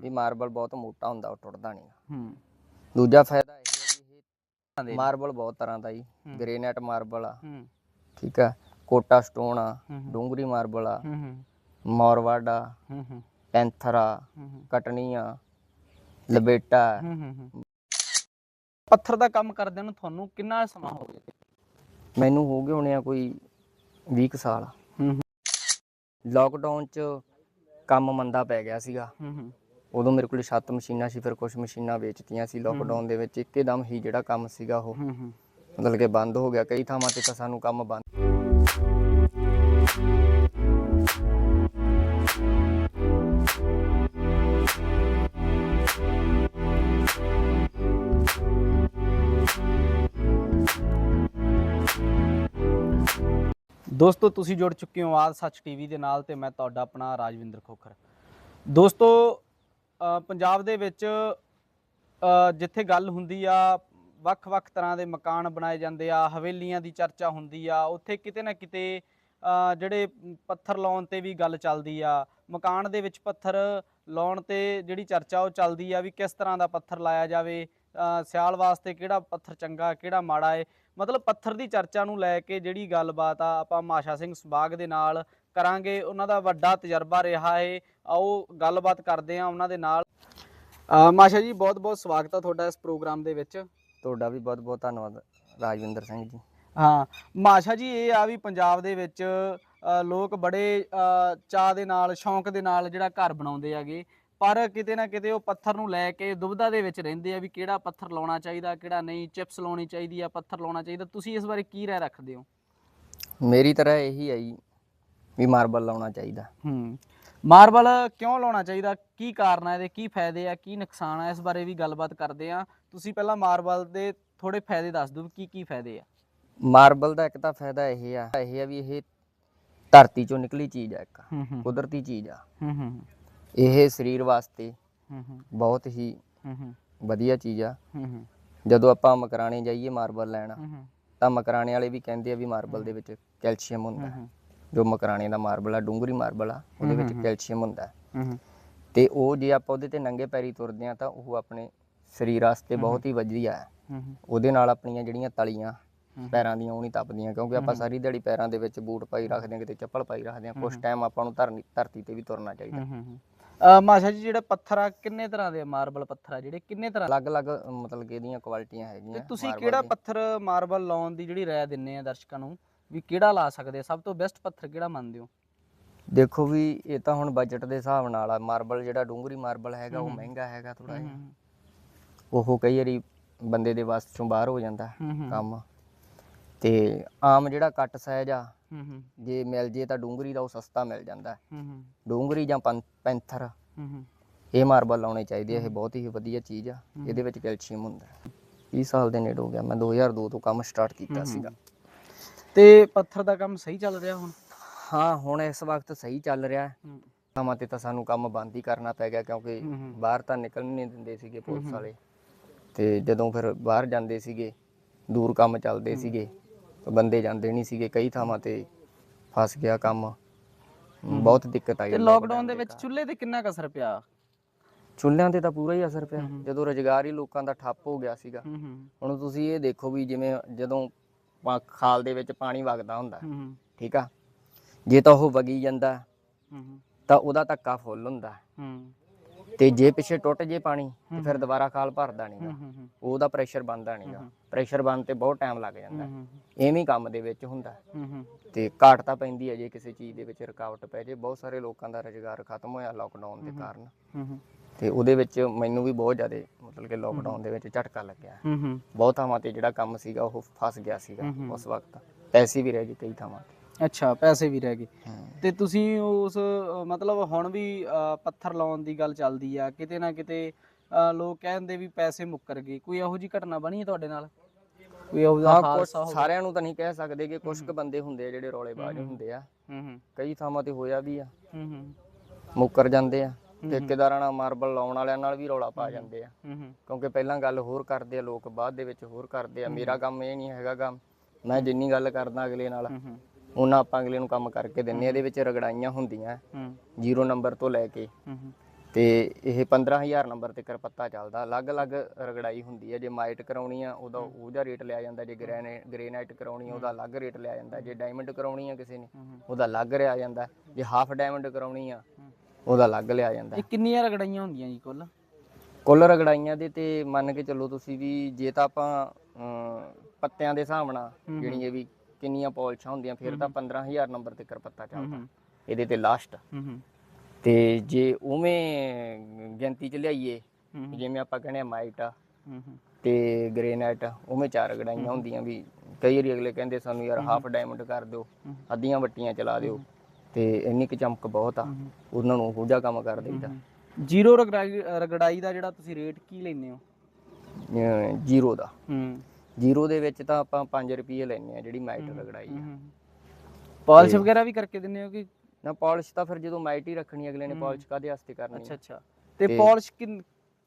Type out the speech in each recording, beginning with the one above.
ਵੀ marble ਬਹੁਤ ਮੋਟਾ ਹੁੰਦਾ ਉਹ ਟੁੱਟਦਾ ਨਹੀਂ ਹੂੰ। ਦੂਜਾ ਫਾਇਦਾ ਇਹ ਹੈ ਵੀ ਇਹ ਮਾਰਬਲ ਬਹੁਤ ਤਰ੍ਹਾਂ ਦਾ ਜੀ ਹੂੰ। ਗ੍ਰੇਨਾਈਟ ਮਾਰਬਲ ਆ ਹੂੰ। ਠੀਕ ਆ ਕੋਟਾ ਸਟੋਨ ਆ। ਡੂੰਗਰੀ ਮਾਰਬਲ ਆ ਹੂੰ ਹੂੰ। ਮੌਰਵਾਡ ਆ ਹੂੰ ਹੂੰ। ਪੈਂਥਰ ਆ ਕਟਨੀ ਆ ਲਬੇਟਾ। ਹੂੰ ਹੂੰ ਪੱਥਰ ਦਾ ਕੰਮ ਕਰਦਿਆਂ ਨੂੰ ਤੁਹਾਨੂੰ ਕਿੰਨਾ ਸਮਾਂ ਹੋ ਗਿਆ? ਮੈਨੂੰ ਹੋ ਗਏ ਹੋਣੇ ਆ ਕੋਈ 20 ਕੁ ਸਾਲ। ਹੂੰ ਹੂੰ। ਲਾਕਡਾਊਨ ਚ ਕੰਮ ਮੰਦਾ ਪੈ ਗਿਆ ਸੀਗਾ। ਹੂੰ ਹੂੰ। ਉਦੋਂ ਮੇਰੇ ਕੋਲ ਸੱਤ ਮਸ਼ੀਨਾਂ ਸੀ ਫਿਰ ਕੁਝ ਮਸ਼ੀਨਾਂ ਵੇਚਤੀਆਂ ਸੀ ਲਾਕਡਾਊਨ ਦੇ ਵਿੱਚ ਇੱਕਦਮ ਹੀ ਜਿਹੜਾ ਕੰਮ ਸੀਗਾ ਉਹ। ਮਤਲਬ ਕਿ ਬੰਦ ਹੋ ਗਿਆ ਕਈ ਥਾਵਾਂ ਤੇ ਤਾਂ ਸਾਨੂੰ ਕੰਮ ਬੰਦ ਦੋਸਤੋ ਤੁਸੀਂ ਜੁੜ ਚੁੱਕੇ ਹੋ ਆਦ ਸੱਚ ਟੀਵੀ ਦੇ ਨਾਲ ਤੇ ਮੈਂ ਤੁਹਾਡਾ ਆਪਣਾ ਰਾਜਵਿੰਦਰ ਖੋਖਰ। ਦੋਸਤੋ ਪੰਜਾਬ ਦੇ ਵਿੱਚ ਜਿੱਥੇ ਗੱਲ ਹੁੰਦੀ ਆ ਵੱਖ-ਵੱਖ ਤਰ੍ਹਾਂ ਦੇ ਮਕਾਨ ਬਣਾਏ ਜਾਂਦੇ ਆ, ਹਵੇਲੀਆਂ ਦੀ ਚਰਚਾ ਹੁੰਦੀ ਆ, ਉੱਥੇ ਕਿਤੇ ਨਾ ਕਿਤੇ ਜਿਹੜੇ ਪੱਥਰ ਲਾਉਣ ਤੇ ਵੀ ਗੱਲ ਚੱਲਦੀ ਆ। ਮਕਾਨ ਦੇ ਵਿੱਚ ਪੱਥਰ ਲਾਉਣ ਤੇ ਜਿਹੜੀ ਚਰਚਾ ਉਹ ਚੱਲਦੀ ਆ ਵੀ ਕਿਸ ਤਰ੍ਹਾਂ ਦਾ ਪੱਥਰ ਲਾਇਆ ਜਾਵੇ ਸਿਆਲ ਵਾਸਤੇ ਕਿਹੜਾ ਪੱਥਰ ਚੰਗਾ, ਕਿਹੜਾ ਮਾੜਾ ਏ। ਮਤਲਬ ਪੱਥਰ ਦੀ ਚਰਚਾ ਨੂੰ ਲੈ ਕੇ ਜਿਹੜੀ ਗੱਲਬਾਤ ਆ, ਆਪਾਂ ਮਾਸ਼ਾ ਸਿੰਘ ਸਬਾਗ ਦੇ ਨਾਲ ਕਰਾਂਗੇ। ਉਹਨਾਂ ਦਾ ਵੱਡਾ ਤਜਰਬਾ ਰਿਹਾ ਹੈ ਆਓ ਗੱਲਬਾਤ ਕਰਦੇ ਆ ਉਹਨਾਂ ਦੇ ਨਾਲ। ਮਾਸ਼ਾ ਜੀ ਬਹੁਤ ਬਹੁਤ ਸਵਾਗਤ ਆ ਤੁਹਾਡਾ ਇਸ ਪ੍ਰੋਗਰਾਮ ਦੇ ਵਿੱਚ। ਤੁਹਾਡਾ ਵੀ ਬਹੁਤ ਬਹੁਤ ਧੰਨਵਾਦ ਰਾਜਵਿੰਦਰ ਸਿੰਘ ਜੀ। ਹਾਂ ਮਾਸ਼ਾ ਜੀ ਇਹ ਆ ਵੀ ਪੰਜਾਬ ਦੇ ਵਿੱਚ ਲੋਕ ਬੜੇ ਚਾਅ ਦੇ ਨਾਲ ਸ਼ੌਂਕ ਦੇ ਨਾਲ ਜਿਹੜਾ ਘਰ ਬਣਾਉਂਦੇ ਹੈਗੇ। ਪਰ ਕਿਤੇ ਨਾ ਕਿਤੇ ਉਹ ਪੱਥਰ ਨੂੰ ਲੈ ਕੇ ਦੁਬਿਧਾ ਦੇ ਵਿੱਚ ਰਹਿੰਦੇ ਆ ਵੀ ਕਿਹੜਾ ਪੱਥਰ ਲਾਉਣਾ ਚਾਹੀਦਾ ਕਿਹੜਾ ਨਹੀਂ। ਚਿਪਸ ਲਾਉਣੀ ਚਾਹੀਦੀ ਆ ਪੱਥਰ ਲਾਉਣਾ ਚਾਹੀਦਾ। ਤੁਸੀਂ ਇਸ ਬਾਰੇ ਕੀ ਰਾਏ ਰੱਖਦੇ ਹੋ? ਮੇਰੀ ਤਰ੍ਹਾਂ ਇਹੀ ਹੈ ਜੀ ਵੀ ਮਾਰਬਲ ਲਾਉਣਾ ਚਾਹੀਦਾ। ਹੂੰ ਮਾਰਬਲ ਕਿਉਂ ਲਾਉਣਾ ਚਾਹੀਦਾ? ਕੀ ਕਾਰਨ ਹੈ ਇਹਦੇ? ਕੀ ਫਾਇਦੇ ਆ? ਕੀ ਨੁਕਸਾਨ ਆ? ਇਸ ਬਾਰੇ ਵੀ ਗੱਲਬਾਤ ਕਰਦੇ ਆ ਤੁਸੀਂ ਪਹਿਲਾਂ ਮਾਰਬਲ ਦੇ ਥੋੜੇ ਫਾਇਦੇ ਦੱਸ ਦਿਓ ਕੀ ਕੀ ਫਾਇਦੇ ਆ। ਮਾਰਬਲ ਦਾ ਇੱਕ ਤਾਂ ਫਾਇਦਾ ਇਹ ਆ ਇਹ ਆ ਵੀ ਇਹ ਧਰਤੀ ਚੋਂ ਨਿਕਲੀ ਚੀਜ਼ ਆ ਇੱਕ। ਹੂੰ ਹੂੰ। ਕੁਦਰਤੀ ਚੀਜ਼ ਆ। ਹੂੰ ਹੂੰ ਇਹ ਸਰੀਰ ਵਾਸਤੇ ਹੂੰ ਹੂੰ। ਬਹੁਤ ਹੀ ਹੂੰ ਹੂੰ। ਵਧੀਆ ਚੀਜ਼ ਆ। ਹੂੰ ਹੂੰ। ਜਦੋਂ ਆਪਾਂ ਮਕਰਾਣੇ ਜਾਈਏ ਮਾਰਬਲ ਲੈਣ ਤਾਂ ਮਕਰਾਣੇ ਵਾਲੇ ਵੀ ਕਹਿੰਦੇ ਆ ਵੀ ਮਾਰਬਲ ਦੇ ਵਿੱਚ ਕੈਲਸ਼ੀਅਮ ਹੁੰਦਾ। ਹੈ। ਜੋ ਮਕਰਾਣੇ ਦਾ ਮਾਰਬਲ ਆ ਡੂੰਗਰੀ ਮਾਰਬਲ ਆ ਉਹਦੇ ਵਿੱਚ ਕੈਲਸ਼ੀਅਮ ਹੁੰਦਾ। ਹੈ। ਤੇ ਉਹ ਜੇ ਆਪਾਂ ਉਹਦੇ ਤੇ ਨੰਗੇ ਪੈਰੀ ਤੁਰਦੇ ਆ ਤਾਂ ਉਹ ਆਪਣੇ ਸਰੀਰ ਵਾਸਤੇ ਬਹੁਤ ਹੀ। ਵਧੀਆ ਹੈ। ਉਹਦੇ ਨਾਲ ਆਪਣੀਆਂ ਜਿਹੜੀਆਂ ਤਲੀਆਂ। ਪੈਰਾਂ ਦੀਆਂ ਉਹ ਨਹੀਂ ਤਪਦੀਆਂ ਕਿਉਂਕਿ ਆਪਾਂ ਸਾਰੀ ਦਿਹਾੜੀ ਪੈਰਾਂ ਦੇ ਵਿੱਚ ਬੂਟ ਪਾਈ ਰੱਖਦੇ ਆ ਕਿਤੇ ਚੱਪਲ ਪਾਈ ਰੱਖਦੇ ਆ ਕੁਝ ਟਾਈਮ ਆਪਾਂ ਨੂੰ ਧਰਨੀ ਧਰਤੀ ਤੇ ਵੀ ਤੁਰਨਾ ਚਾਹੀਦਾ। ਮਾਸ਼ਾ ਜੀ ਜਿਹੜਾ ਪੱਥਰ ਆ ਕਿੰਨੇ ਤਰ੍ਹਾਂ ਦੇ ਮਾਰਬਲ ਪੱਥਰ ਆ? ਜਿਹੜੇ ਕਿੰਨੇ ਤਰ੍ਹਾਂ ਅਲੱਗ-ਅਲੱਗ ਮਤਲਬ ਕਿ ਇਹਦੀਆਂ ਕੁਆਲਿਟੀਆਂ ਤੇ ਹੈਗੀਆਂ ਤੁਸੀਂ ਕਿਹੜਾ। ਪੱਥਰ ਮਾਰਬਲ ਲਾਉਣ ਦੀ ਜਿਹੜੀ ਰਾਏ ਦਿੰਨੇ ਆ ਦਰਸ਼ਕਾਂ ਨੂੰ? ਵੀ ਕਿਹੜਾ ਲਾ ਸਕਦੇ ਆ? ਸਭ ਤੋਂ ਬੈਸਟ ਪੱਥਰ ਕਿਹੜਾ ਮੰਨਦੇ ਹੋ? ਦੇਖੋ ਵੀ ਇਹ ਤਾਂ ਹੁਣ ਬਜਟ ਦੇ ਹਿਸਾਬ ਨਾਲ ਆ। ਮਾਰਬਲ ਜਿਹੜਾ ਡੂੰਗਰੀ ਮਾਰਬਲ ਹੈਗਾ ਉਹ। ਮਹਿੰਗਾ ਹੈਗਾ ਥੋੜਾ ਜਿਹਾ। ਉਹ ਕਈ ਵਾਰੀ ਬੰਦੇ ਦੇ ਵੱਸ ਚੋਂ ਬਾਹਰ ਹੋ ਜਾਂਦਾ ਕੰਮ। ਤੇ ਆਮ ਜਿਹੜਾ ਕੱਟ ਸਾਈਜ਼ ਆ ਜੇ ਮਿਲ ਜੇ ਤਾਂ ਡੂੰਗਰੀ ਦਾ ਉਹ ਸਸਤਾ ਮਿਲ ਜਾਂਦਾ। ਡੂੰਗਰੀ ਜਾਂ ਪੈਂਥਰ ਇਹ ਮਾਰਬਲ ਲਾਉਣੇ ਚਾਹੀਦੇ ਆ। ਇਹ ਬਹੁਤ ਹੀ ਵਧੀਆ ਚੀਜ਼ ਆ। ਇਹਦੇ ਵਿੱਚ ਕੈਲਸ਼ੀਅਮ ਹੁੰਦਾ। ਹੈ 20 ਸਾਲ ਦੇ ਨੇੜੇ ਹੋ ਗਿਆ। ਮੈਂ 2002 ਤੋਂ ਕੰਮ ਸਟਾਰਟ ਕੀਤਾ ਸੀਗਾ। ਤੇ ਪੱਥਰ ਦਾ ਕੰਮ ਸਹੀ ਚੱਲ ਰਿਹਾ ਹੁਣ? ਹਾਂ ਹੁਣ ਇਸ ਵਕਤ ਸਹੀ ਚੱਲ ਰਿਹਾ। ਹੈ। ਹੂੰ ਥਾਵਾਂ ਤੇ ਤਾਂ ਸਾਨੂੰ ਕੰਮ ਬੰਦ ਹੀ ਕਰਨਾ ਪੈ ਗਿਆ ਕਿਉਂਕਿ ਹੂੰ ਹੂੰ। ਬਾਹਰ ਤਾਂ ਨਿਕਲਣ ਨਹੀਂ ਦਿੰਦੇ ਸੀਗੇ ਪੁਲਿਸ। ਵਾਲੇ। ਤੇ ਜਦੋਂ ਫਿਰ ਬਾਹਰ ਜਾਂਦੇ ਸੀਗੇ ਦੂਰ ਕੰਮ ਚੱਲਦੇ ਸੀਗੇ ਤਾਂ ਬੰਦੇ ਜਾਂਦੇ ਨਹੀਂ ਸੀਗੇ ਕਈ ਥਾਵਾਂ ਤੇ ਫਸ ਗਿਆ ਕੰਮ। ਬਹੁਤ ਦਿੱਕਤ ਆਈ ਤੇ ਲੋਕਡਾਊਨ ਦੇ ਵਿੱਚ ਚੁੱਲ੍ਹੇ ਤੇ ਕਿੰਨਾ ਕੁ ਅਸਰ ਪਿਆ? ਚੁੱਲ੍ਹਿਆਂ ਤੇ ਤਾਂ ਪੂਰਾ ਹੀ ਅਸਰ ਪਿਆ। ਜਦੋਂ ਰੁਜ਼ਗਾਰ ਹੀ ਲੋਕਾਂ ਦਾ ਠੱਪ ਹੋ ਗਿਆ ਸੀਗਾ। ਹੂੰ ਹੂੰ। ਹੁਣ ਤੁਸੀਂ ਇਹ ਦੇਖੋ ਵੀ ਜਿਵੇਂ ਜਦੋਂ ਪਾ- ਖਾਲ ਦੇ ਵਿੱਚ ਪਾਣੀ ਵਗਦਾ ਹੁੰਦਾ। ਹੂੰ ਠੀਕ ਆ? ਜੇ ਤਾਂ ਉਹ ਵਗੀ ਜਾਂਦਾ ਹੂੰ। ਤਾਂ ਉਹਦਾ ਧੱਕਾ ਫੁੱਲ ਹੁੰਦਾ। ਹੂੰ। ਤੇ ਜੇ ਪਿੱਛੇ ਟੁੱਟ ਜੇ ਪਾਣੀ ਤੇ ਫਿਰ ਦੁਬਾਰਾ ਖਾਲ ਭਰਦਾ ਨਹੀਂਗਾ ਉਹਦਾ ਪ੍ਰੈਸ਼ਰ ਬਣਦਾ ਨਹੀਂਗਾ। ਪ੍ਰੈਸ਼ਰ ਬਣ ਤੇ ਬਹੁਤ ਟਾਈਮ ਲੱਗ ਜਾਂਦਾ। ਐਵੇਂ ਕੰਮ ਦੇ ਵਿੱਚ ਹੁੰਦਾ। ਤੇ ਘਾਟ ਤਾਂ ਪੈਂਦੀ ਹੈ ਜੇ ਕਿਸੇ ਚੀਜ਼ ਦੇ ਵਿੱਚ ਰੁਕਾਵਟ ਪੈ ਜੇ। ਬਹੁਤ ਸਾਰੇ ਲੋਕਾਂ ਦਾ ਰੁਜ਼ਗਾਰ ਖਤਮ ਹੋਇਆ ਲਾਕਡਾਊਨ ਦੇ ਕਾਰਨ। ਤੇ ਉਹਦੇ ਵਿੱਚ ਮੈਨੂੰ ਵੀ ਬਹੁਤ ਜ਼ਿਆਦਾ ਮਤਲਬ ਕਿ ਲਾਕਡਾਊਨ ਦੇ ਵਿੱਚ ਝਟਕਾ ਲੱਗਿਆ। ਬਹੁਤ ਥਾਵਾਂ ਤੇ ਜਿਹੜਾ ਕੰਮ ਸੀਗਾ ਉਹ ਫਸ ਗਿਆ ਸੀਗਾ। ਉਸ ਵਕਤ। ਪੈਸੇ ਵੀ ਰਹਿ ਗਏ ਕਈ ਥਾਵਾਂ ਤੇ। ਅੱਛਾ ਪੈਸੇ ਵੀ ਰਹਿ ਗਏ। ਹੂੰ। ਤੇ ਤੁਸੀਂ ਉਸ ਅ, ਮਤਲਬ ਹੁਣ ਵੀ ਅ, ਪੱਥਰ ਲਾਉਣ ਦੀ ਗੱਲ ਚੱਲਦੀ ਆ ਕਿਤੇ ਨਾ ਕਿਤੇ ਅ, ਲੋਕ ਕਹਿੰਦੇ ਵੀ ਪੈਸੇ ਮੁੱਕਰ ਗਏ। ਕੋਈ ਇਹੋ ਜੀ ਘਟਨਾ ਬਣੀ ਹੈ ਤੁਹਾਡੇ ਨਾਲ? ਕੋਈ ਇਹੋ ਜਿਹਾ ਹਾਂ ਕੁਛ ਹਾਦਸਾ ਹੋ ਸਾਰਿਆਂ ਨੂੰ ਤਾਂ ਨਹੀਂ ਕਹਿ ਸਕਦੇ ਕਿ ਕੁਝ ਕੁ ਬੰਦੇ ਹੁੰਦੇ ਆ ਜਿਹੜੇ ਰੌਲੇਬਾਜ਼। ਹੁੰਦੇ ਆ। ਹੂੰ ਹੂੰ। ਕਈ ਥਾਵਾਂ ਤੇ ਹੋਇਆ ਵੀ ਆ। ਹੂੰ ਹੂੰ। ਮੁੱਕਰ ਜਾਂਦੇ ਆ। ਠੇਕੇਦਾਰਾਂ ਨਾਲ ਮਾਰਬਲ ਲਾਉਣ ਵਾਲਿਆਂ ਨਾਲ ਵੀ ਰੌਲਾ ਪਾ ਜਾਂਦੇ ਆ। ਹੂੰ ਹੂੰ। ਕਿਉਂਕਿ ਪਹਿਲਾਂ ਗੱਲ ਹੋਰ ਕਰਦੇ ਆ ਲੋਕ ਬਾਅਦ ਦੇ ਵਿੱਚ ਹੋਰ ਕਰਦੇ ਆ। ਮੇਰਾ ਕੰਮ ਇਹ ਨਹੀਂ ਹੈਗਾ ਗਾ ਮੈਂ ਜਿੰਨੀ ਗੱਲ ਕਰਦਾ ਅਗਲੇ ਨਾਲ। ਹੂੰ ਹੂੰ। ਉਹਨਾਂ ਆਪਾਂ ਅਗਲੇ ਨੂੰ ਕੰਮ ਕਰਕੇ ਦਿੰਨੇ ਇਹਦੇ ਵਿੱਚ ਰਗੜਾਈਆਂ ਹੁੰਦੀਆਂ ਹੂੰ। ਜ਼ੀਰੋ ਨੰਬਰ ਤੋਂ ਲੈ ਕੇ। ਹੂੰ ਤੇ ਇਹ 15000 ਨੰਬਰ ਤੇ ਪੱਤਾ ਚੱਲਦਾ। ਅਲੱਗ-ਅਲੱਗ ਰਗੜਾਈ ਹੁੰਦੀ ਹੈ ਜੇ ਮਾਈਟ ਕਰਾਉਣੀ ਆ ਉਹਦਾ ਉਹਦਾ ਰੇਟ ਲਿਆ ਜਾਂਦਾ ਜੇ ਗ੍ਰੈਨੇ ਗ੍ਰੇਨਾਈਟ ਕਰਾਉਣੀ ਆ ਉਹਦਾ ਅਲੱਗ ਰੇਟ ਲਿਆ ਜਾਂਦਾ ਜੇ ਡਾਇਮੰਡ ਕਰਾਉਣੀ ਆ ਕਿਸੇ ਨੇ ਉਹਦਾ ਅਲੱਗ ਲਿਆ ਜਾਂਦਾ ਜੇ ਹਾਫ ਡਾਇਮੰਡ ਕਰਾਉਣੀ ਆ ਉਹਦਾ ਅਲੱਗ ਲਿਆ ਜਾਂਦਾ। ਇਹ ਕਿੰਨੀਆਂ ਰਗੜਾਈਆਂ ਹੁੰਦੀਆਂ ਜੀ ਕੁੱਲ? ਕੁੱਲ ਰਗੜਾਈਆਂ ਦੇ ਤੇ ਮੰਨ ਕੇ ਚੱਲੋ ਤੁਸੀਂ ਵੀ ਜੇ ਤਾਂ ਆਪਾਂ ਅਮ, ਪੱਤਿਆਂ ਦੇ ਹਿਸਾਬ ਨਾਲ ਜਿਹੜੀਆਂ ਵੀ ਕਿੰਨੀਆਂ ਪਾਲਿਸ਼ਾਂ ਹੁੰਦੀਆਂ ਫਿਰ ਤਾਂ 15000 ਨੰਬਰ ਤੇ ਪੱਤਾ ਚੱਲਦਾ ਇਹਦੇ ਤੇ ਲਾਸਟ ਤੇ ਜੇ ਉਵੇਂ ਗਿਣਤੀ ਚ ਲਿਆਈਏ ਜਿਵੇਂ ਆਪਾਂ ਕਹਿੰਦੇ ਆ ਮਾਈਟ ਤੇ ਗ੍ਰੇਨਾਈਟ ਉਵੇਂ ਚਾਰ ਰਗੜਾਈਆਂ ਹੁੰਦੀਆਂ ਵੀ ਕਈ ਵਾਰੀ ਅਗਲੇ ਕਹਿੰਦੇ ਸਾਨੂੰ ਯਾਰ ਹਾਫ ਡਾਇਮੰਡ ਕਰ ਦਿਓ ਅੱਧੀਆਂ ਵੱਟੀਆਂ ਚਲਾ ਦਿਓ ਤੇ ਇੰਨੀ ਕੁ ਚਮਕ ਬਹੁਤ ਆ ਉਹਨਾਂ ਨੂੰ ਉਹੋ ਜਿਹਾ ਕੰਮ ਕਰ ਦਈਦਾ ਜ਼ੀਰੋ ਰਗੜਾਈ ਦਾ ਜਿਹੜਾ ਤੁਸੀਂ ਰੇਟ ਕੀ ਲੈਂਦੇ ਹੋ ਜ਼ੀਰੋ ਦਾ ਹੂੰ ਜ਼ੀਰੋ ਦੇ ਵਿੱਚ ਤਾਂ ਆਪਾਂ 5 ਰੁਪਏ ਲੈਨੇ ਆ ਜਿਹੜੀ ਮਾਈਟ ਰਗੜਾਈ ਆ। ਪਾਲਿਸ਼ ਵਗੈਰਾ ਵੀ ਕਰਕੇ ਦਿੰਦੇ ਹੋ ਕਿ ਨਾ ਪਾਲਿਸ਼ ਤਾਂ ਫਿਰ ਜਦੋਂ ਮਾਈਟ ਹੀ ਰੱਖਣੀ ਅਗਲੇ ਨੇ ਪਾਲਿਸ਼ ਕਾਦੇ ਵਾਸਤੇ ਕਰਨੀ ਅੱਛਾ ਅੱਛਾ। ਤੇ ਪਾਲਿਸ਼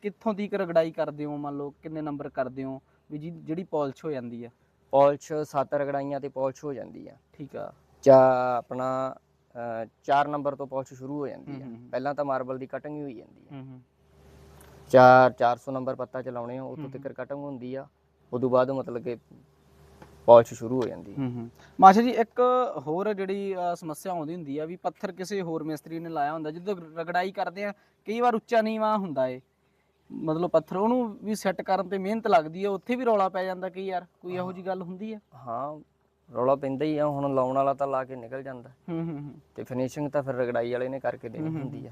ਕਿੱਥੋਂ ਦੀ ਰਗੜਾਈ ਕਰਦੇ ਹੋ? ਮੰਨ ਲਓ ਕਿੰਨੇ ਨੰਬਰ ਕਰਦੇ ਹੋ? ਵੀ ਜੀ ਜਿਹੜੀ ਪਾਲਿਸ਼ ਹੋ ਜਾਂਦੀ ਆ। ਪਾਲਿਸ਼ ਸੱਤ ਰਗੜਾਈਆਂ ਤੇ ਪਾਲਿਸ਼ ਹੋ ਜਾਂਦੀ ਆ। ਠੀਕ ਆ। ਚਾ ਆਪਣਾ 4 ਨੰਬਰ ਤੋਂ ਪਾਲਿਸ਼ ਸ਼ੁਰੂ ਹੋ ਜਾਂਦੀ ਆ। ਪਹਿਲਾਂ ਤਾਂ ਮਾਰਬਲ ਦੀ ਕਟਿੰਗ ਹੀ ਹੋਈ ਜਾਂਦੀ ਆ। ਹੂੰ ਹੂੰ। 4 400 ਨੰਬਰ ਪੱਤਾ ਚਲਾਉਣੇ ਆ ਉਤੋਂ ਤੱਕ ਕਟਿੰਗ ਹੁੰਦੀ ਆ। ਉਦੋਂ ਬਾਅਦ ਮਤਲਬ ਕਿ ਪਾਲਿਸ਼ ਸ਼ੁਰੂ ਹੋ ਜਾਂਦੀ ਹੂੰ। ਹੂੰ ਮਾਸ਼ਾ ਜੀ ਇੱਕ ਹੋਰ ਜਿਹੜੀ ਅ, ਸਮੱਸਿਆ ਆਉਂਦੀ ਹੁੰਦੀ ਆ ਵੀ ਪੱਥਰ ਕਿਸੇ ਹੋਰ ਮਿਸਤਰੀ ਨੇ ਲਾਇਆ ਹੁੰਦਾ ਜਦੋਂ ਰਗੜਾਈ ਕਰਦੇ ਆ ਕਈ ਵਾਰ ਉੱਚਾ ਨੀਵਾਂ ਹੁੰਦਾ ਏ। ਮਤਲਬ ਪੱਥਰ ਉਹਨੂੰ ਵੀ ਸੈੱਟ ਕਰਨ ਤੇ ਮਿਹਨਤ ਲੱਗਦੀ ਆ ਉੱਥੇ ਵੀ ਰੌਲਾ ਪੈ ਜਾਂਦਾ ਕਈ ਯਾਰ ਕੋਈ ਇਹੋ ਜੀ ਗੱਲ ਹੁੰਦੀ ਆ? ਹਾਂ ਰੌਲਾ ਪੈਂਦਾ ਹੀ ਆ ਹੁਣ ਲਾਉਣ ਵਾਲਾ ਤਾਂ ਲਾ ਕੇ ਨਿਕਲ ਜਾਂਦਾ। ਹੂੰ ਹੂੰ ਹੂੰ। ਤੇ ਫਿਨਿਸ਼ਿੰਗ ਤਾਂ ਫਿਰ ਰਗੜਾਈ ਵਾਲੇ ਨੇ ਕਰਕੇ ਦੇਣੀ ਹੁੰਦੀ ਆ।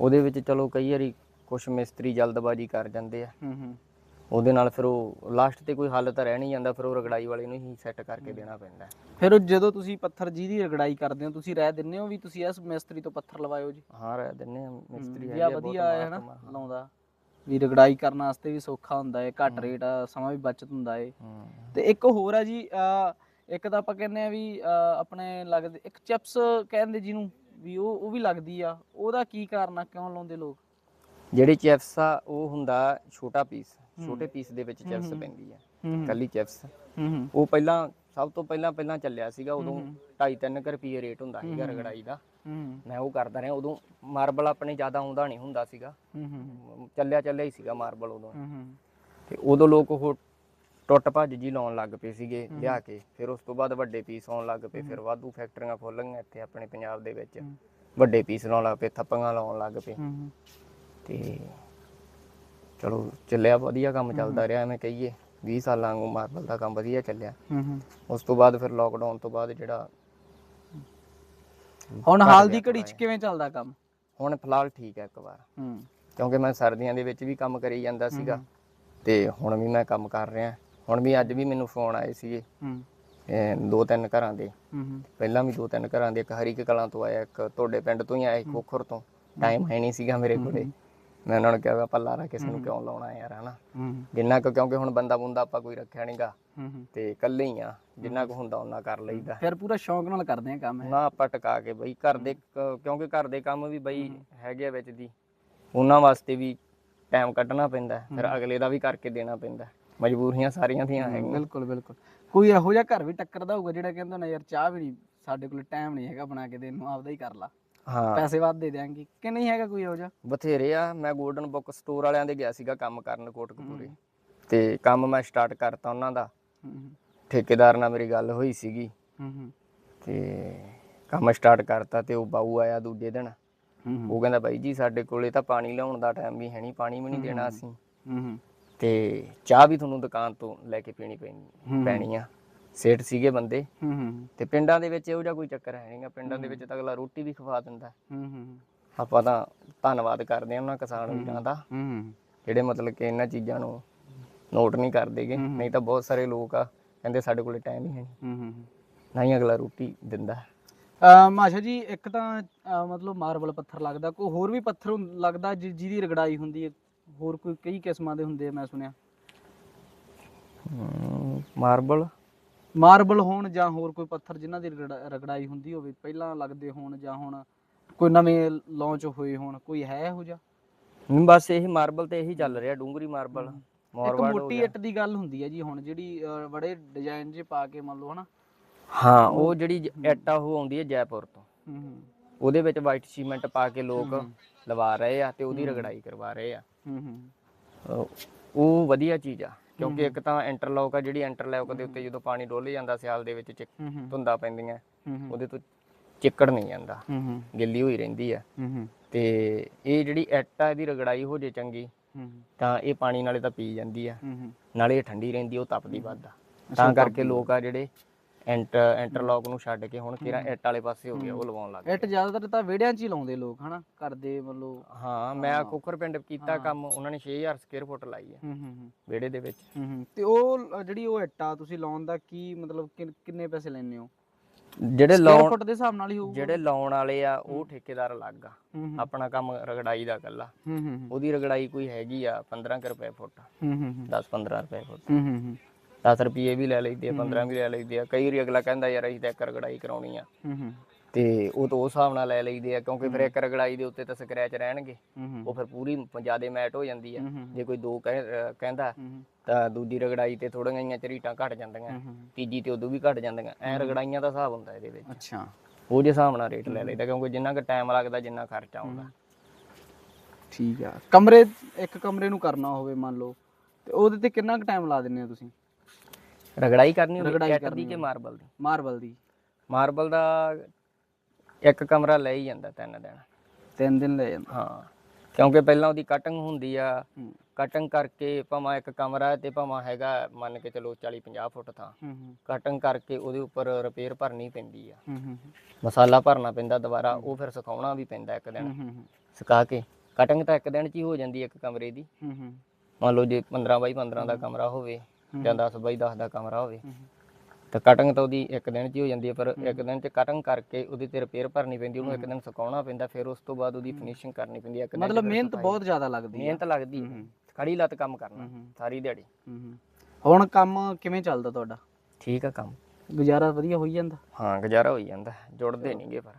ਉਹਦੇ ਵਿੱਚ ਚਲੋ ਕਈ ਵਾਰੀ ਕੁਝ ਮਿਸਤਰੀ ਜਲਦਬਾਜ਼ੀ ਕਰ ਜਾਂਦੇ ਆ। ਹੂੰ ਹੂੰ। ਉਹਦੇ ਨਾਲ ਫਿਰ ਉਹ ਲਾਸਟ ਤੇ ਕੋਈ ਹੱਲ ਤਾਂ ਰਹਿ ਨਹੀਂ ਜਾਂਦਾ ਫਿਰ ਉਹ ਰਗੜਾਈ ਵਾਲੇ ਨੂੰ ਹੀ ਸੈੱਟ ਕਰਕੇ ਦੇਣਾ ਪੈਂਦਾ ਫਿਰ ਉਹ ਜਦੋਂ ਤੁਸੀਂ ਪੱਥਰ ਜਿਹਦੀ ਰਗੜਾਈ ਕਰਦੇ ਹੋ ਤੁਸੀਂ ਰਹਿ ਦਿੰਦੇ ਹੋ ਵੀ ਤੁਸੀਂ ਇਸ ਮਿਸਤਰੀ ਤੋਂ ਪੱਥਰ ਲਵਾਇਓ ਜੀ? ਹਾਂ ਰਹਿ ਦਿੰਨੇ ਆ ਮਿਸਤਰੀ ਹੈਗੇ ਆ ਬਹੁਤ ਵਧੀਆ ਹੈ ਹਨਾ। ਲਾਉਂਦਾ। ਵੀ ਰਗੜਾਈ ਕਰਨ ਵਾਸਤੇ ਵੀ ਸੌਖਾ ਹੁੰਦਾ ਹੈ ਘੱਟ ਰੇਟ ਆ ਸਮਾਂ ਵੀ ਬਚਤ ਹੁੰਦਾ ਹੈ। ਹੂੰ। ਤੇ ਇੱਕ ਹੋਰ ਆ ਜੀ ਅਹ ਇੱਕ ਤਾਂ ਆਪਾਂ ਕਹਿੰਦੇ ਆ ਵੀ ਅਹ ਆਪਣੇ ਲੱਗਦੇ ਇੱਕ ਚਿਪਸ ਕਹਿੰਦੇ ਜਿਹਨੂੰ ਵੀ ਉਹ ਉਹ ਵੀ ਲੱਗਦੀ ਆ ਉਹਦਾ ਕੀ ਕਾਰਨ ਆ ਕਿਉਂ ਲਾਉਂਦੇ ਲੋਕ? ਜਿਹੜੀ ਚਿਪਸ ਆ ਉਹ ਹੁੰਦਾ ਛੋਟਾ ਪੀਸ ਛੋਟੇ ਪੀਸ ਦੇ ਵਿੱਚ ਚਿਪਸ ਪੈਂਦੀ ਆ ਹੂੰ। ਕੱਲੀ ਚਿਪਸ। ਉਹ ਪਹਿਲਾਂ ਸਭ ਤੋਂ ਪਹਿਲਾਂ ਪਹਿਲਾਂ ਚੱਲਿਆ ਸੀਗਾ ਉਦੋਂ 2.5 ਰੁਪਏ ਰੇਟ ਹੁੰਦਾ ਸੀਗਾ ਰਗੜਾਈ ਦਾ। ਮੈਂ ਉਹ ਕਰਦਾ ਰਿਹਾ ਉਦੋਂ ਮਾਰਬਲ ਆਪਣੇ ਜ਼ਿਆਦਾ ਆਉਂਦਾ ਨਹੀਂ ਹੁੰਦਾ ਸੀਗਾ। ਚੱਲਿਆ ਚੱਲਿਆ ਹੀ ਸੀਗਾ ਮਾਰਬਲ ਉਦੋਂ। ਤੇ ਉਦੋਂ ਲੋਕ ਉਹ ਟੁੱਟ ਭੱਜ ਜੀ ਲਾਉਣ ਲੱਗ ਪਏ ਸੀਗੇ ਲਿਆ ਕੇ। ਫਿਰ ਉਸ ਤੋਂ ਬਾਅਦ ਵੱਡੇ ਪੀਸ ਆਉਣ ਲੱਗ ਪਏ ਫਿਰ ਵਾਧੂ ਫੈਕਟਰੀਆਂ ਖੋਲ ਗਈਆਂ ਇੱਥੇ ਆਪਣੇ ਪੰਜਾਬ ਦੇ ਵਿੱਚ। ਵੱਡੇ ਪੀਸ ਲਾਉਣ ਲੱਗ ਪਏ ਥੱਪੀਆਂ ਲਾਉਣ ਲੱਗ ਪਏ। ਤੇ ਚਲੋ ਚੱਲਿਆ ਵਧੀਆ ਕੰਮ ਚੱਲਦਾ ਰਿਹਾ ਐਵੇਂ ਕਹੀਏ। 20 ਸਾਲਾਂ ਵਾਂਗੂ ਮਾਰਬਲ ਦਾ ਕੰਮ ਵਧੀਆ ਚੱਲਿਆ। ਹੂੰ ਹੂੰ ਉਸ ਤੋਂ ਬਾਅਦ ਫਿਰ ਲੋਕਡਾਊਨ ਤੋਂ ਬਾਅਦ ਜਿਹੜਾ ਹੁਣ ਹਾਲ ਦੀ ਘੜੀ ਚ ਕਿਵੇਂ ਚੱਲਦਾ ਕੰਮ? ਹੁਣ ਫਿਲਹਾਲ ਠੀਕ ਹੈ ਇੱਕ ਵਾਰ। ਹੂੰ ਕਿਉਂਕਿ ਮੈਂ ਸਰਦੀਆਂ ਦੇ ਵਿੱਚ ਵੀ ਕੰਮ ਕਰੀ ਜਾਂਦਾ ਸੀਗਾ ਤੇ ਹੁਣ ਵੀ ਮੈਂ ਕੰਮ ਕਰ ਰਿਹਾ। ਹੁਣ ਵੀ ਅੱਜ ਵੀ ਮੈਨੂੰ ਫੋਨ ਆਏ ਸੀਗੇ। ਹੂੰ ਇਹ ਦੋ ਤਿੰਨ ਘਰਾਂ ਦੇ। ਹੂੰ ਹੂੰ ਪਹਿਲਾਂ ਵੀ ਦੋ ਤਿੰਨ ਘਰਾਂ ਦੇ। ਇੱਕ ਹਰੀਕੇ ਕਲਾਂ ਤੋਂ ਆਇਆ ਇੱਕ ਤੁਹਾਡੇ ਪਿੰਡ ਤੋਂ ਹੀ ਆਇਆ ਇੱਕ ਖੋਖਰ ਤੋਂ। ਟਾਈਮ ਹੈ ਨਹੀਂ ਸੀਗਾ ਮੇਰੇ ਕੋਲੇ। ਮੈਂ ਉਹਨਾਂ ਨੂੰ ਕਿਹਾ ਵੀ ਆਪਾਂ ਲਾਰਾ ਕਿਸੇ ਨੂੰ ਕਿਉਂ ਲਾਉਣਾ ਯਾਰ ਹਨਾ? ਹੂੰ। ਜਿੰਨਾ ਕੁ ਕਿਉਂਕਿ ਹੁਣ ਬੰਦਾ ਬੁੰਦਾ ਆਪਾਂ ਕੋਈ ਰੱਖਿਆ ਨਹੀਂਗਾ ਹੂੰ ਤੇ ਇਕੱਲੇ ਹੀ ਆ ਜਿੰਨਾ ਕੁ ਹੁੰਦਾ ਉਹਨਾਂ ਕਰ ਲਈਦਾ। ਫਿਰ ਪੂਰਾ ਸ਼ੌਂਕ ਨਾਲ ਕਰਦੇ ਆ ਕੰਮ ਇਹ। ਨਾ ਆਪਾਂ ਟਕਾ ਕੇ ਬਈ ਘਰ ਦੇ ਕ- ਕਿਉਂਕਿ ਘਰ ਦੇ ਕੰਮ ਵੀ ਬਈ ਹੈਗੇ ਆ ਵਿੱਚ ਦੀ। ਉਹਨਾਂ ਵਾਸਤੇ ਵੀ ਟਾਈਮ ਕੱਢਣਾ ਪੈਂਦਾ ਹੈ, ਫਿਰ ਅਗਲੇ ਦਾ ਵੀ ਕਰਕੇ ਦੇਣਾ ਪੈਂਦਾ। ਹੈ। ਮਜਬੂਰੀਆਂ ਸਾਰੀਆਂ ਦੀਆਂ ਹੈਗੀਆਂ। ਬਿਲਕੁਲ ਬਿਲਕੁਲ। ਕੋਈ ਇਹੋ ਜਿਹਾ ਘਰ ਵੀ ਟੱਕਰਦਾ ਹੋਊਗਾ ਜਿਹੜਾ ਕਹਿੰਦਾ ਨਾ ਯਾਰ ਚਾਹ ਵੀ ਨਹੀਂ ਸਾਡੇ ਕੋਲ ਟਾਈਮ ਨਹੀਂ ਹੈਗਾ ਬਣਾ ਕੇ ਦੇਣ ਨੂੰ ਆਪਦਾ ਹੀ ਕਰ ਲਾ। ਹਾਂ। ਪੈਸੇ ਵੱਧ ਦੇ ਦਿਆਂਗੇ। ਕਿ ਨਹੀਂ ਹੈਗਾ ਕੋਈ ਇਹੋ ਜਿਹਾ? ਬਥੇਰੇ ਆ। ਮੈਂ 골ਡਨ ਬੁੱਕ ਸਟੋਰ ਵਾਲਿਆਂ ਦੇ ਗਿਆ ਸੀਗਾ ਕੰਮ ਕਰਨ ਕੋਟਕਪੂਰੇ। ਤੇ ਕੰਮ ਮੈਂ ਸਟਾਰਟ ਕਰਤਾ ਉਹਨਾਂ ਦਾ। ਹੂੰ ਹੂੰ, ਠੇਕੇਦਾਰ ਨਾਲ ਮੇਰੀ ਗੱਲ ਹੋਈ ਸੀਗੀ। ਹੂੰ ਹੂੰ। ਤੇ ਕੰਮ ਸਟਾਰਟ ਕਰਤਾ ਤੇ ਉਹ ਬਾਊ ਆਇਆ ਦੂਜੇ ਦਿਨ। ਹੂੰ ਹੂੰ, ਉਹ ਕਹਿੰਦਾ ਬਾਈ ਜੀ ਸਾਡੇ ਕੋਲੇ ਤਾਂ ਪਾਣੀ ਲਿਆਉਣ ਦਾ ਟਾਈਮ ਵੀ ਹੈ ਨਹੀਂ ਪਾਣੀ ਵੀ ਨਹੀਂ ਦੇਣਾ ਅਸੀਂ। ਹੂੰ ਹੂੰ। ਤੇ ਚਾਹ ਵੀ ਤੁਹਾਨੂੰ ਦੁਕਾਨ ਤੋਂ ਲੈ ਕੇ ਪੀਣੀ ਪੈਣੀ ਹੂੰ। ਪੈਣੀ ਆ। ਸੇਠ ਸੀਗੇ ਬੰਦੇ। ਹੂੰ ਹੂੰ। ਤੇ ਪਿੰਡਾਂ ਦੇ ਵਿੱਚ ਇਹੋ ਜਿਹਾ ਕੋਈ ਚੱਕਰ ਹੈ ਨਹੀਂਗਾ। ਪਿੰਡਾਂ ਦੇ ਵਿੱਚ ਤਾਂ ਅਗਲਾ ਰੋਟੀ ਵੀ ਖਵਾ ਦਿੰਦਾ। ਹੂੰ ਹੂੰ ਆਪਾਂ ਤਾਂ ਧੰਨਵਾਦ ਕਰਦੇ ਹਾਂ ਉਹਨਾਂ ਕਿਸਾਨ ਵੀਰਾਂ ਦਾ। ਹੂੰ ਜਿਹੜੇ ਮਤਲਬ ਕਿ ਇਹਨਾਂ ਚੀਜ਼ਾਂ ਨੂੰ ਨੋਟ ਨਹੀਂ ਕਰਦੇਗੇ। ਨਹੀਂ ਤਾਂ ਬਹੁਤ ਸਾਰੇ ਲੋਕ ਆ ਕਹਿੰਦੇ ਸਾਡੇ ਕੋਲੇ ਟਾਈਮ ਹੀ ਹੈ ਨਹੀਂ। ਹੂੰ ਹੂੰ ਨਾ ਹੀ ਅਗਲਾ ਰੋਟੀ ਦਿੰਦਾ। ਮਾਸ਼ਾ ਜੀ ਇੱਕ ਤਾਂ ਮਤਲਬ ਮਾਰਬਲ ਪੱਥਰ ਲੱਗਦਾ ਕੋਈ ਹੋਰ ਵੀ ਪੱਥਰ ਲੱਗਦਾ ਜਿਹਦੀ ਰਗੜਾਈ ਹੁੰਦੀ ਹੈ? ਹੋਰ ਕੋਈ ਕਈ ਕਿਸਮਾਂ ਦੇ ਹੁੰਦੇ ਆ ਮੈਂ ਸੁਣਿਆ। ਮਾਰਬਲ? ਮਾਰਬਲ ਹੋਣ ਜਾਂ ਹੋਰ ਕੋਈ ਪੱਥਰ ਜਿਨ੍ਹਾਂ ਦੀ ਰਗੜਾ- ਰਗੜਾਈ ਹੁੰਦੀ ਹੋਵੇ ਪਹਿਲਾਂ ਲੱਗਦੇ ਹੋਣ ਜਾਂ ਹੁਣ ਕੋਈ ਨਵੇਂ ਲਾਂਚ ਹੋਏ ਹੋਣ ਕੋਈ ਹੈ ਇਹੋ ਜਿਹਾ? ਬਸ ਇਹੀ ਮਾਰਬਲ ਤੇ ਇਹੀ ਚੱਲ ਰਿਹਾ ਡੂੰਗਰੀ ਮਾਰਬਲ ਇੱਕ ਮੋਰਵਾੜ ਹੋ ਮੋਟੀ ਗਿਆ। ਇੱਟ ਦੀ ਗੱਲ ਹੁੰਦੀ ਹੈ ਜੀ ਹੁਣ ਜਿਹੜੀ ਅ, ਬੜੇ ਡਿਜ਼ਾਈਨ ਜੇ ਪਾ ਕੇ ਮੰਨ ਲਓ ਹਨਾ? ਹਾਂ ਉਹ ਜਿਹੜੀ ਜ- ਇੱਟ ਆ ਉਹ ਆਉਂਦੀ ਹੈ ਜੈਪੁਰ ਤੋਂ। ਹੂੰ ਹੂੰ। ਉਹਦੇ ਵਿੱਚ ਵਾਈਟ ਸੀਮੈਂਟ ਪਾ ਕੇ ਲੋਕ ਲਵਾ ਰਹੇ ਆ ਤੇ ਉਹਦੀ ਰਗੜਾਈ ਕਰਵਾ ਰਹੇ ਆ। ਹੂੰ ਹੂੰ। ਅਹ ਉਹ ਵਧੀਆ ਚੀਜ਼ ਆ। ਕਿਉਂਕਿ ਇੱਕ ਤਾਂ ਇੰਟਰਲੌਕ ਆ ਜਿਹੜੀ ਇੰਟਰਲੌਕ ਦੇ ਉੱਤੇ ਜਦੋਂ ਪਾਣੀ ਡੁੱਲ ਜਾਂਦਾ ਸਿਆਲ ਦੇ ਵਿੱਚ ਧੁੰਦਾਂ ਪੈਂਦੀਆਂ ਉਹਦੇ ਤੋਂ ਚਿੱਕੜ ਨਹੀਂ ਜਾਂਦਾ ਗਿੱਲੀ ਹੋਈ ਰਹਿੰਦੀ ਆ। ਤੇ ਇਹ ਜਿਹੜੀ ਇੱਟ ਆ ਇਹਦੀ ਰਗੜਾਈ ਹੋ ਜੇ ਚੰਗੀ ਤਾਂ ਇਹ ਪਾਣੀ ਨਾਲੇ ਤਾਂ ਪੀ ਜਾਂਦੀ ਆ। ਨਾਲੇ ਇਹ ਠੰਡੀ ਰਹਿੰਦੀ ਉਹ ਤਪਦੀ ਵੱਧ ਆ। ਤਾਂ ਕਰਕੇ ਲੋਕ ਆ ਜਿਹੜੇ ਇੰਟਰ ਇੰਟਰਲੌਕ ਨੂੰ ਛੱਡ ਕੇ ਹੁਣ ਕਿਹੜਾ ਇੱਟ ਵਾਲੇ ਪਾਸੇ ਹੋ ਗਿਆ ਉਹ ਲਵਾਉਣ ਲੱਗ ਗਏ ਇੱਟ ਜ਼ਿਆਦਾਤਰ ਤਾਂ ਵਿਹੜਿਆਂ 'ਚ ਹੀ ਲਾਉਂਦੇ ਲੋਕ ਹਨਾ? ਘਰ ਦੇ ਮਤਲਬ ਹਾਂ ਮੈਂ ਕੁੱਕਰ ਪਿੰਡ ਕੀਤਾ ਕੰਮ ਉਹਨਾਂ ਨੇ 6000 ਸਕੁਅਰ ਫੁੱਟ ਲਾਈ ਹੂੰ ਹੂੰ ਹੂੰ। ਵਿਹੜੇ ਦੇ ਵਿੱਚ। ਹੂੰ ਤੇ ਉਹ ਜਿਹੜੀ ਉਹ ਇੱਟਾਂ ਤੁਸੀਂ ਲਾਉਣ ਦਾ ਕੀ ਮਤਲਬ ਕਿੰਨ- ਪੈਸੇ ਲੈਂਦੇ ਹੋ? ਜਿਹੜੇ ਲਾਉਣ ਫੁੱਟ ਦੇ ਹਿਸਾਬ ਨਾਲ ਹੀ ਹੋਊਗਾ। ਜਿਹੜੇ ਲਾਉਣ ਵਾਲੇ ਆ ਉਹ ਠੇਕੇਦਾਰ ਅਲੱਗ ਆ। ਆਪਣਾ ਕੰਮ ਰਗੜਾਈ ਦਾ ਇਕੱਲਾ। ਹੂੰ ਹੂੰ ਹੂੰ। ਉਹਦੀ ਰਗੜਾਈ ਕੋਈ ਹੈਗੀ ਆ 15 ਕੁ ਰੁਪਏ ਫੁੱਟ। ਹੂੰ ਹੂੰ ਹੂੰ। 10 15 ਰੁਪਏ ਫੁੱਟ। ਹੂੰ ਹੂੰ। 10 ਰੁਪਏ ਵੀ ਲੈ ਲਈਦੇ ਆ 15 ਵੀ ਲੈ ਲਈਦੇ ਆ। ਕਈ ਵਾਰੀ ਅਗਲਾ ਕਹਿੰਦਾ ਯਾਰ ਅਸੀਂ ਤਾਂ ਇੱਕ ਰਗੜਾਈ ਕਰਾਉਣੀ ਆ। ਤੇ ਉਹ ਤੋਂ ਉਸ ਹਿਸਾਬ ਨਾਲ ਲੈ ਲਈਦੇ ਆ ਕਿਉਂਕਿ ਫਿਰ ਇੱਕ ਰਗੜਾਈ ਦੇ ਉੱਤੇ ਤਾਂ ਸਕ੍ਰੈਚ ਰਹਿਣਗੇ। ਉਹ ਫਿਰ ਪੂਰੀ ਜ਼ਿਆਦਾ ਮੈਟ ਹੋ ਜਾਂਦੀ ਆ। ਜੇ ਕੋਈ ਦੋ ਕਹਿੰਦਾ ਤਾਂ ਦੂਜੀ ਰਗੜਾਈ ਤੇ ਥੋੜੀਆਂ ਜਿਹੀਆਂ ਝਰੀਟਾਂ ਘਟ ਜਾਂਦੀਆਂ। ਤੀਜੀ ਤੇ ਉਦੋਂ ਵੀ ਘਟ ਜਾਂਦੀਆਂ। ਐ ਰਗੜਾਈਆਂ ਦਾ ਹਿਸਾਬ ਹੁੰਦਾ ਇਹਦੇ ਵਿੱਚ। ਅੱਛਾ। ਉਹ ਜੇ ਹਿਸਾਬ ਨਾਲ ਰੇਟ ਲੈ ਲਈਦਾ ਕਿਉਂਕਿ ਜਿੰਨਾ ਕੁ ਟਾਈਮ ਲੱਗਦਾ ਜਿੰਨਾ ਖਰਚਾ ਆਉਂਦਾ। ਠੀਕ ਆ। ਕਮਰੇ ਇੱਕ ਕਮਰੇ ਨੂੰ ਕਰਨਾ ਹੋਵੇ ਮੰਨ ਲਓ। ਤੇ ਉਹਦੇ ਤੇ ਕਿੰਨਾ ਕੁ ਟਾਈਮ ਲਾ ਦਿੰਦੇ ਹੋ ਤੁਸੀਂ? ਰਗੜਾਈ ਕਰਨੀ ਹੁੰਦੀ ਰਗੜਾਈ ਕਰਨੀ ਦੀ ਕਿ ਮਾਰਬਲ ਦੀ? ਮਾਰਬਲ ਦੀ। ਮਾਰਬਲ ਦਾ ਇੱਕ ਕਮਰਾ ਲੈ ਹੀ ਜਾਂਦਾ ਤਿੰਨ ਦਿਨ। ਤਿੰਨ ਦਿਨ ਲੈ ਜਾਂਦਾ। ਹਾਂ ਕਿਉਂਕਿ ਪਹਿਲਾਂ ਉਹਦੀ ਕਟਿੰਗ ਹੁੰਦੀ ਆ। ਕਟਿੰਗ ਕਰਕੇ ਭਾਵੇਂ ਇੱਕ ਕਮਰਾ ਤੇ ਭਾਵੇਂ ਹੈਗਾ ਮੰਨ ਕੇ ਚਲੋ 40 50 ਫੁੱਟ ਥਾਂ। ਕਟਿੰਗ ਕਰਕੇ ਉਹਦੇ ਉੱਪਰ ਰਿਪੇਅਰ ਭਰਨੀ ਪੈਂਦੀ ਆ। ਮਸਾਲਾ ਭਰਨਾ ਪੈਂਦਾ ਦੁਬਾਰਾ ਉਹ ਫਿਰ ਸੁਕਾਉਣਾ ਵੀ ਪੈਂਦਾ ਇੱਕ ਦਿਨ। ਸੁਕਾ ਕੇ। ਕਟਿੰਗ ਤਾਂ ਇੱਕ ਦਿਨ ਚ ਹੀ ਹੋ ਜਾਂਦੀ ਇੱਕ ਕਮਰੇ ਦੀ। ਮੰਨ ਲਓ ਜੇ 15 ਬਾਈ 15 ਦਾ ਕਮਰਾ ਹੋਵੇ। ਜਾਂ 10 ਬਾਈ 10 ਦਾ ਕਮਰਾ ਹੋਵੇ। ਤਾਂ ਕਟਿੰਗ ਤਾਂ ਉਹਦੀ ਇੱਕ ਦਿਨ ਚ ਹੀ ਹੋ ਜਾਂਦੀ ਹੈ ਪਰ ਇੱਕ ਦਿਨ ਚ ਕਟਿੰਗ ਕਰਕੇ ਉਹਦੇ ਤੇ ਰਿਪੇਅਰ ਭਰਨੀ ਪੈਂਦੀ ਉਹਨੂੰ ਇੱਕ ਦਿਨ ਸੁਕਾਉਣਾ ਪੈਂਦਾ ਫਿਰ ਉਸ ਤੋਂ ਬਾਅਦ ਉਹਦੀ ਫਿਨਿਸ਼ਿੰਗ ਕਰਨੀ ਪੈਂਦੀ ਹੈ ਇੱਕ ਦਿਨ 'ਚ ਮਤਲਬ ਮਿਹਨਤ। ਬਹੁਤ ਜ਼ਿਆਦਾ ਲੱਗਦੀ ਹੈ। ਮਿਹਨਤ ਲੱਗਦੀ ਹੈ। ਖੜੀ ਲੱਤ ਕੰਮ ਕਰਨਾ। ਸਾਰੀ ਦਿਹਾੜੀ। ਹੁਣ ਕੰਮ ਕਿਵੇਂ ਚੱਲਦਾ ਤੁਹਾਡਾ? ਠੀਕ ਆ ਕੰਮ। ਗੁਜ਼ਾਰਾ ਵਧੀਆ ਹੋਈ ਜਾਂਦਾ? ਹਾਂ ਗੁਜ਼ਾਰਾ ਹੋਈ ਜਾਂਦਾ ਜੁੜਦੇ ਨਹੀਂਗੇ ਪਰ।